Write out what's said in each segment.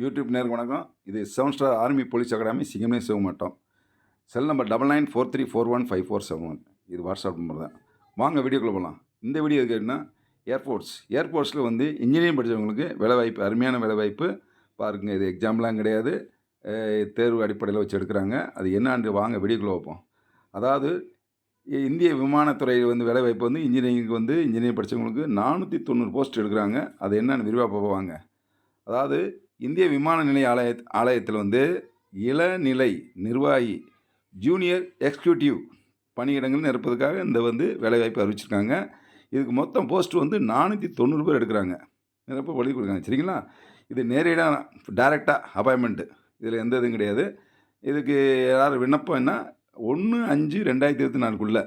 YouTube நேருக்கு வணக்கம். இது seven star army police academy சிங்கமே சிவமாட்டோம் cell number double nine four three four one five four seven one. இது WhatsApp number தான். வாங்க வீடியோக்குள்ளே போகலாம் இந்த வீடியோ எதுக்குன்னா ஏர்ஃபோர்ஸ். ஏர்ஃபோர்ஸில் வந்து இன்ஜினியரிங் படித்தவங்களுக்கு வேலைவாய்ப்பு அருமையான வேலைவாய்ப்பு. பாருங்க இது எக்ஸாம்லாம் கிடையாது. தேர்வு அடிப்படையில் வச்சு எடுக்கிறாங்க. அது என்னான்னு வாங்க வீடியோக்குள்ளே வைப்போம் அதாவது இந்திய விமானத்துறை வந்து வேலைவாய்ப்பு வந்து இன்ஜினியரிங்க்கு வந்து இன்ஜினியரிங் படித்தவங்களுக்கு நானூற்றி தொண்ணூறு போஸ்ட் எடுக்கிறாங்க. அது என்னென்னு விரிவாக போவாங்க அதாவது இந்திய விமான நிலைய ஆலய ஆலயத்தில் வந்து இளநிலை நிர்வாகி ஜூனியர் எக்ஸிக்யூட்டிவ் பணியிடங்கள் நிரப்பதுக்காக இந்த வந்து வேலைவாய்ப்பு அறிவிச்சிருக்காங்க. இதுக்கு மொத்தம் போஸ்ட் வந்து நானூற்றி தொண்ணூறு பேர் எடுக்கிறாங்க. நிரப்ப வழி கொடுக்குறாங்க. சரிங்களா? இது நேரடியாக டைரெக்டாக அப்பாயின்மெண்ட்டு இதில் எந்த இதுவும் கிடையாது. இதுக்கு யார் விண்ணப்பம்னா ஒன்று அஞ்சு ரெண்டாயிரத்தி இருபத்தி நாலுக்குள்ளே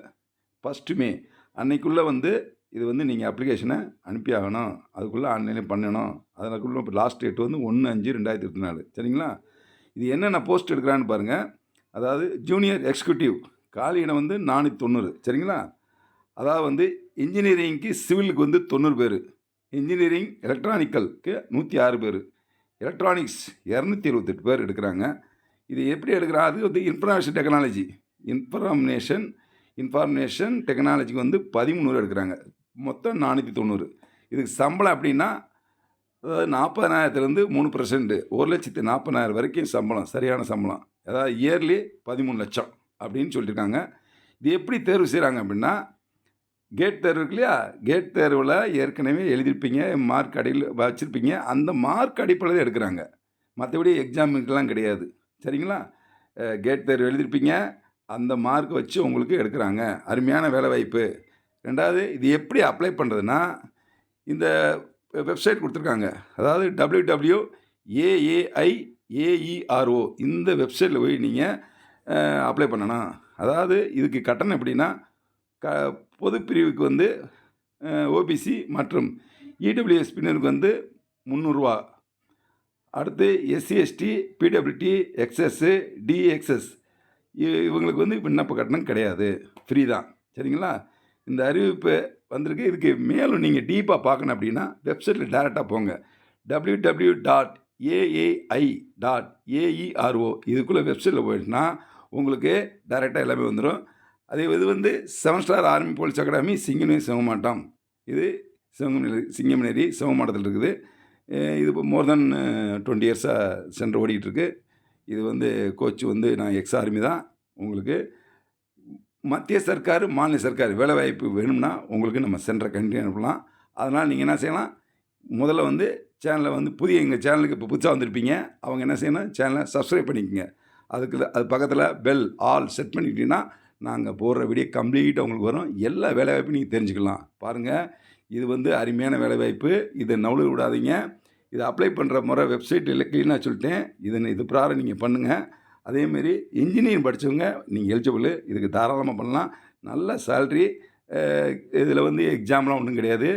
ஃபஸ்ட்டு மே அன்னைக்குள்ளே வந்து இது வந்து நீங்கள் அப்ளிகேஷனை அனுப்பி ஆகணும் அதுக்குள்ளே ஆன்லைனில் பண்ணணும். அதற்குள்ளே இப்போ லாஸ்ட் டேட் வந்து ஒன்று அஞ்சு ரெண்டாயிரத்தி இருபத்தி நாலு. சரிங்களா? இது என்னென்ன போஸ்ட் எடுக்கிறான்னு பாருங்கள் அதாவது ஜூனியர் எக்ஸிக்யூட்டிவ் காலி இடம் வந்து நானூற்றி தொண்ணூறு. சரிங்களா? அதாவது வந்து இன்ஜினியரிங்க்கு சிவிலுக்கு வந்து தொண்ணூறு பேர். இன்ஜினியரிங் எலக்ட்ரானிக்கலுக்கு நூற்றி ஆறு பேர். எலக்ட்ரானிக்ஸ் இரநூத்தி இருபத்தெட்டு பேர் எடுக்கிறாங்க. இது எப்படி எடுக்கிறாங்க அது வந்து இன்ஃபர்மேஷன் டெக்னாலஜி இன்ஃபர்மேஷன் இன்ஃபார்மேஷன் டெக்னாலஜிக்கு வந்து பதிமூணு எடுக்கிறாங்க. மொத்தம் நானூற்றி தொண்ணூறு. இதுக்கு சம்பளம் அப்படின்னா அதாவது நாற்பதாயிரத்துலேருந்து மூணு பர்சன்ட்டு ஒரு லட்சத்து நாற்பதாயிரம் வரைக்கும் சம்பளம் சரியான சம்பளம். அதாவது இயர்லி பதிமூணு லட்சம் அப்படின்னு சொல்லியிருக்காங்க. இது எப்படி தேர்வு செய்கிறாங்க அப்படின்னா கேட் தேர்வு இருக்கு இல்லையா? கேட் தேர்வில் ஏற்கனவே எழுதியிருப்பீங்க மார்க் அடியில் வச்சுருப்பீங்க. அந்த மார்க் அடிப்படையில் தான் எடுக்கிறாங்க மற்றபடி எக்ஸாமுக்கெல்லாம் கிடையாது. சரிங்களா? கேட் தேர்வு எழுதியிருப்பீங்க. அந்த மார்க் வச்சு உங்களுக்கு எடுக்கிறாங்க. அருமையான வேலைவாய்ப்பு ரெண்டாவது இது எப்படி அப்ளை பண்ணுறதுன்னா இந்த வெப்சைட் கொடுத்துருக்காங்க. அதாவது டபிள்யூ டபிள்யூ ஏஏஐ ஏஇஆர்ஓ இந்த வெப்சைட்டில் போய் நீங்கள் அப்ளை பண்ணணும். அதாவது இதுக்கு கட்டணம் எப்படின்னா க பொது பிரிவுக்கு வந்து ஓபிசி மற்றும் இடபிள்யூஎஸ் பின்னருக்கு வந்து முந்நூறுரூவா அடுத்து S C S T P W D X S D X S இவங்களுக்கு வந்து விண்ணப்ப கட்டணம் கிடையாது ஃப்ரீ தான் சரிங்களா இந்த அறிவிப்பு வந்திருக்கு இதுக்கு மேலும் நீங்கள் டீப்பாக பார்க்கணும் அப்படின்னா வெப்சைட்டில் டேரெக்டாக போங்க W W dot A A I dot A E R O இதுக்குள்ளே வெப்சைட்டில் போயிட்டுனா உங்களுக்கு டைரெக்டாக எல்லாமே வந்துடும் அதே இது வந்து seven star army police academy Singaneri சிவமாட்டம் இது சிவங்கநேரி சிங்கமநேரி சிவமாட்டத்தில் இருக்குது இது இப்போ மோர் தென் டுவெண்ட்டி இயர்ஸாக சென்டர் ஓடிக்கிட்டு இருக்குது இது வந்து கோச் வந்து நான் எக்ஸ் ஆர்மி தான். உங்களுக்கு மத்திய சர்க்கார் மாநில சர்க்கார் வேலைவாய்ப்பு வேணும்னா உங்களுக்கு நம்ம சென்டரை கண்டினியூ அனுப்பலாம். அதனால் நீங்கள் என்ன செய்யலாம்? முதல்ல வந்து சேனலை வந்து புதிய எங்கள் சேனலுக்கு இப்போ புதுசாக வந்திருப்பீங்க. அவங்க என்ன செய்யணும்? சேனலை சப்ஸ்கிரைப் பண்ணிக்கோங்க. அதுக்கு அது பக்கத்தில் பெல் ஆல் செட் பண்ணிக்கிட்டீங்கன்னா நாங்கள் போடுற வீடியோ கம்ப்ளீட்டாக உங்களுக்கு வரும். எல்லா வேலைவாய்ப்பும் நீங்கள் தெரிஞ்சுக்கலாம். பாருங்கள் இது வந்து அருமையான வேலைவாய்ப்பு இதை நவுளு விடாதீங்க. இதை அப்ளை பண்ணுற முறை வெப்சைட் க்ளீனாக சொல்லிட்டேன். இதை இது பிரகாரம் நீங்கள் பண்ணுங்கள் அதேமாரி இன்ஜினியரிங் படித்தவங்க நீங்கள் எலிஜிபிள் இதுக்கு தாராளமாக பண்ணலாம். நல்ல சேல்ரி இதில் வந்து எக்ஸாம்லாம் ஒன்றும் கிடையாது.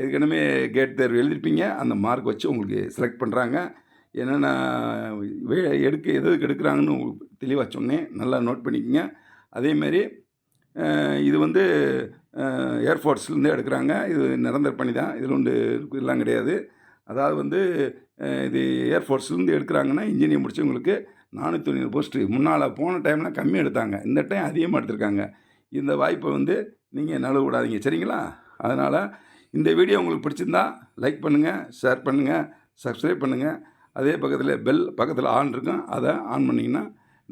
ஏற்கனவே கேட் தேர்வு எழுதிருப்பீங்க. அந்த மார்க் வச்சு உங்களுக்கு செலக்ட் பண்ணுறாங்க என்னென்ன வே எடுக்க எது எதுக்கு எடுக்கிறாங்கன்னு தெளிவாக சொன்னேன். நல்லா நோட் பண்ணிக்கோங்க. அதேமாரி இது வந்து ஏர்ஃபோர்ஸ்லேருந்து எடுக்கிறாங்க. இது நிரந்தர பணி தான். இதில் ஒன்று எல்லாம் கிடையாது. அதாவது வந்து இது ஏர்ஃபோர்ஸ்லேருந்து எடுக்கிறாங்கன்னா இன்ஜினியர் முடிச்சவங்களுக்கு நானூற்றி தொண்ணூறு போஸ்ட்டு முன்னால் போன டைம்லாம் கம்மியாக எடுத்தாங்க. இந்த டைம் அதிகமாக எடுத்திருக்காங்க. இந்த வாய்ப்பை வந்து நீங்கள் நழுவ விடாதீங்க. சரிங்களா? அதனால் இந்த வீடியோ உங்களுக்கு பிடிச்சிருந்தா லைக் பண்ணுங்கள் ஷேர் பண்ணுங்கள் சப்ஸ்கிரைப் பண்ணுங்கள் அதே பக்கத்தில் பெல் பக்கத்தில் ஆன் இருக்கும். அதை ஆன் பண்ணிங்கன்னா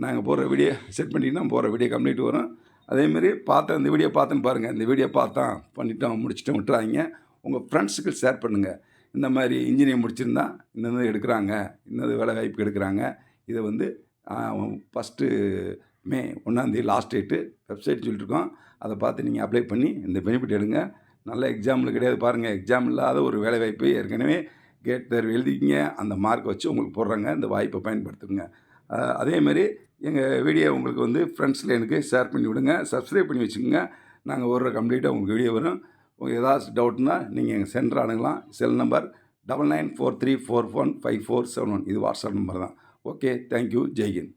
நாங்கள் போடுற வீடியோ செட் பண்ணிங்கன்னா போகிற வீடியோ கம்ப்ளீட் வரும். அதேமாரி பார்த்தேன் இந்த வீடியோ பார்த்தேன்னு பாருங்கள் இந்த வீடியோ பார்த்தா பண்ணிட்டோம் முடிச்சிட்டோம் விட்டுறாதீங்க. உங்கள் ஃப்ரெண்ட்ஸுக்கு ஷேர் பண்ணுங்கள் இந்த மாதிரி இன்ஜினியர் முடிச்சிருந்தா இந்த எடுக்கிறாங்க இன்னது வேலை வாய்ப்பு எடுக்கிறாங்க. இதை வந்து ஃபஸ்ட்டு மே ஒன்றாந்தேதி லாஸ்ட் டேட்டு வெப்சைட் சொல்லிட்டுருக்கோம். அதை பார்த்து நீங்கள் அப்ளை பண்ணி இந்த பெனிஃபிட் எடுங்க. நல்ல எக்ஸாமில் கிடையாது பாருங்கள் எக்ஸாம் இல்லாத ஒரு வேலை வாய்ப்பு ஏற்கனவே கேட் தேர்வு எழுதிக்கிங்க. அந்த மார்க் வச்சு உங்களுக்கு போடுறாங்க. இந்த வாய்ப்பை பயன்படுத்துங்க. அஹ் அதேமாரி எங்கள் வீடியோ உங்களுக்கு வந்து ஃப்ரெண்ட்ஸில் எனக்கு ஷேர் பண்ணி விடுங்க. சப்ஸ்கிரைப் பண்ணி வச்சுக்கோங்க. நாங்கள் ஒரு கம்ப்ளீட்டாக உங்களுக்கு வீடியோ வரும். உங்களுக்கு ஏதாச்சும் டவுட்னா நீங்கள் எங்கள் சென்டர் அணுகலாம். Cell number double nine four three four one five four seven one. இது வாட்ஸ்அப் நம்பர் தான். ஓகே தேங்க்யூ ஜெய்ஹிந்த்.